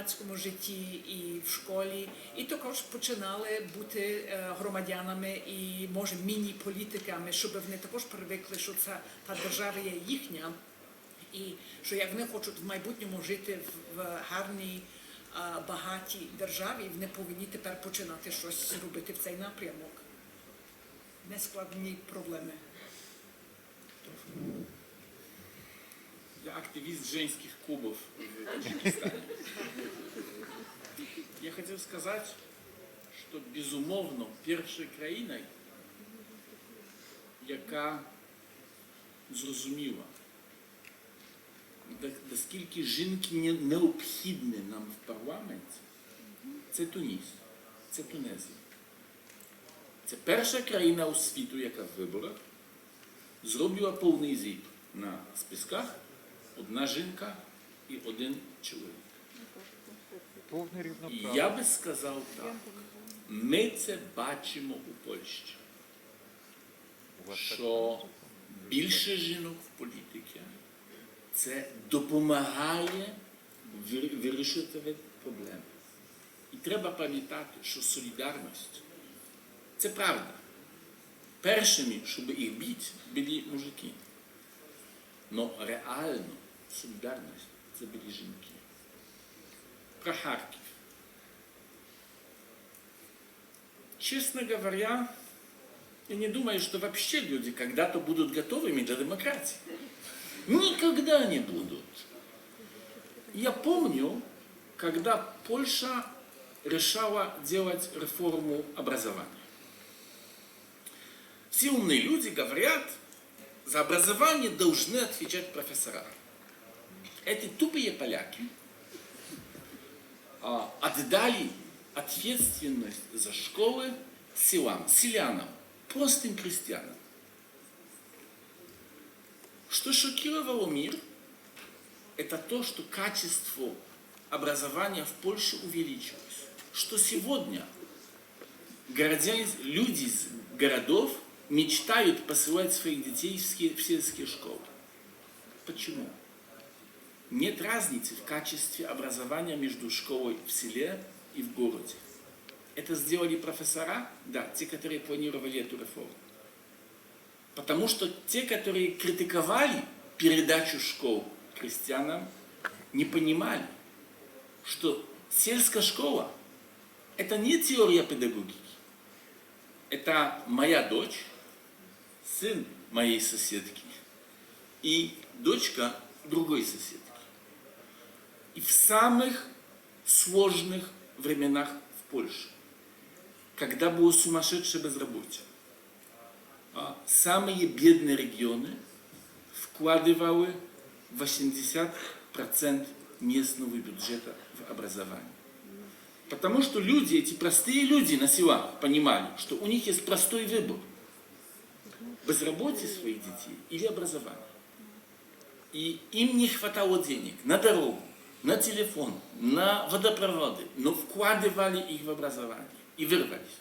громадському житті, і в школі, і також починали бути е, громадянами і може міні-політиками, щоб вони також привикли, що ця та держава є їхня, і що як вони хочуть в майбутньому жити в, гарній, багатій державі, вони повинні тепер починати щось робити в цей напрямок. Нескладні проблеми. Я активист женских клубов в Таджикистане. Я хотел сказать, что безумовно першою країною, яка зрозуміла, да- наскільки жінки не- необхідні нам в парламенті, це Туніс, це Тунезія. Це перша країна у світу, яка в виборах зробила повний зіп на списках Одна жінка і один чоловік. І я би сказав так, ми це бачимо у Польщі, що більше жінок в політиці це допомагає вир- вирішувати проблеми. І треба пам'ятати, що солідарність це правда. Першими, щоб їх бити, були мужики. Но реально солідарність це були жінки. Про Харків. Честно говоря, я не думаю, что вообще люди когда-то будут готовыми для демократии. Никогда не будут. Я помню, когда Польша решала делать реформу образования. Все умные люди говорят, за образование должны отвечать профессора. Эти тупые поляки а, отдали ответственность за школы селам, селянам, простым крестьянам. Что шокировало мир, это то, что качество образования в Польше увеличилось. Что сегодня городяне, люди из городов мечтают посылать своих детей в ски- в сельские школы. Почему? Нет разницы в качестве образования между школой в селе и в городе. Это сделали профессора, да, те, которые планировали эту реформу. Потому что те, которые критиковали передачу школ крестьянам, не понимали, что сельская школа – это не теория педагогики. Это моя дочь, сын моей соседки и дочка другой соседки. И в самых сложных временах в Польше, когда было сумасшедшее безработиce, а, самые бедные регионы вкладывали 80% местного бюджета в образование. Потому что люди, эти простые люди на селах понимали, что у них есть простой выбор. Безработице своих детей или образование. И им не хватало денег на дорогу, на телефон, на водопроводы, но вкладывали их в образование и вырвались.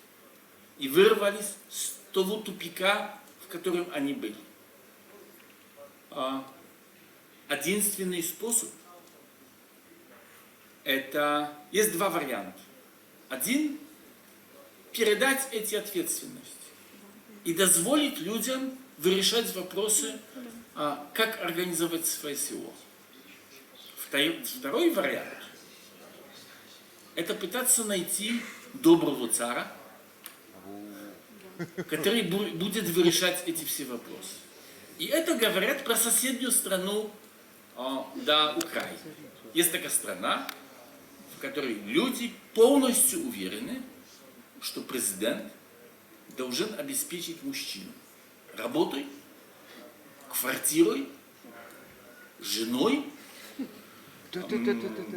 И вырвались с того тупика, в котором они были. А, единственный способ это есть два варианта. Один передать эти ответственности и дозволить людям вырешать вопросы, а, как организовать свое село. Второй, вариант – это пытаться найти доброго цара, который бу- будет вырешать эти все вопросы. И это говорят про соседнюю страну а, да, Украины. Есть такая страна, в которой люди полностью уверены, что президент должен обеспечить мужчину работой, квартирой, женой,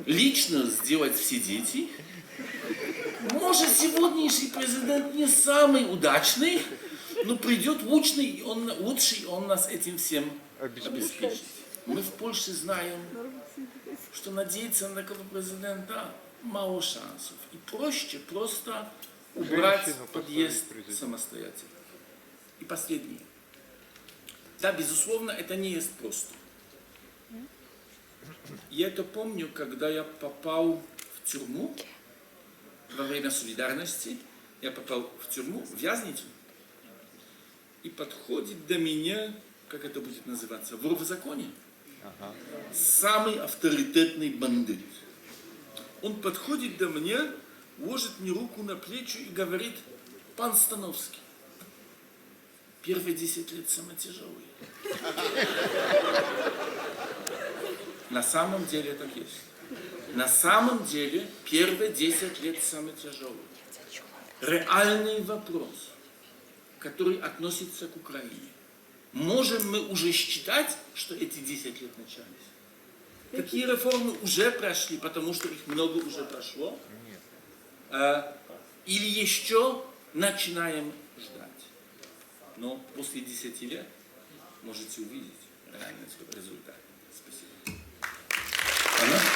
лично сделать все дети. Может, сегодняшний президент не самый удачный, но придет лучший, он, лучший, он нас этим всем обеспечит. Мы в Польше знаем, что надеяться на такого президента мало шансов. И проще просто убрать подъезд самостоятельно. И последнее. Да, безусловно, это не есть просто. Я это помню, когда я попал в тюрьму во время солидарности. Я попал в тюрьму, в вязницу. И подходит до меня, как это будет называться, вор в законе. Самый авторитетный бандит. Он подходит до меня, ложит мне руку на плечи и говорит, пан Становский, первые 10 лет самые тяжелые. На самом деле так есть. На самом деле первые 10 лет самые тяжелые. Реальный вопрос, который относится к Украине. Можем мы уже считать, что эти 10 лет начались? Какие реформы уже прошли, потому что их много уже прошло? А, Или еще начинаем ждать? Но после 10 лет можете увидеть реальный результат. Спасибо. Amen.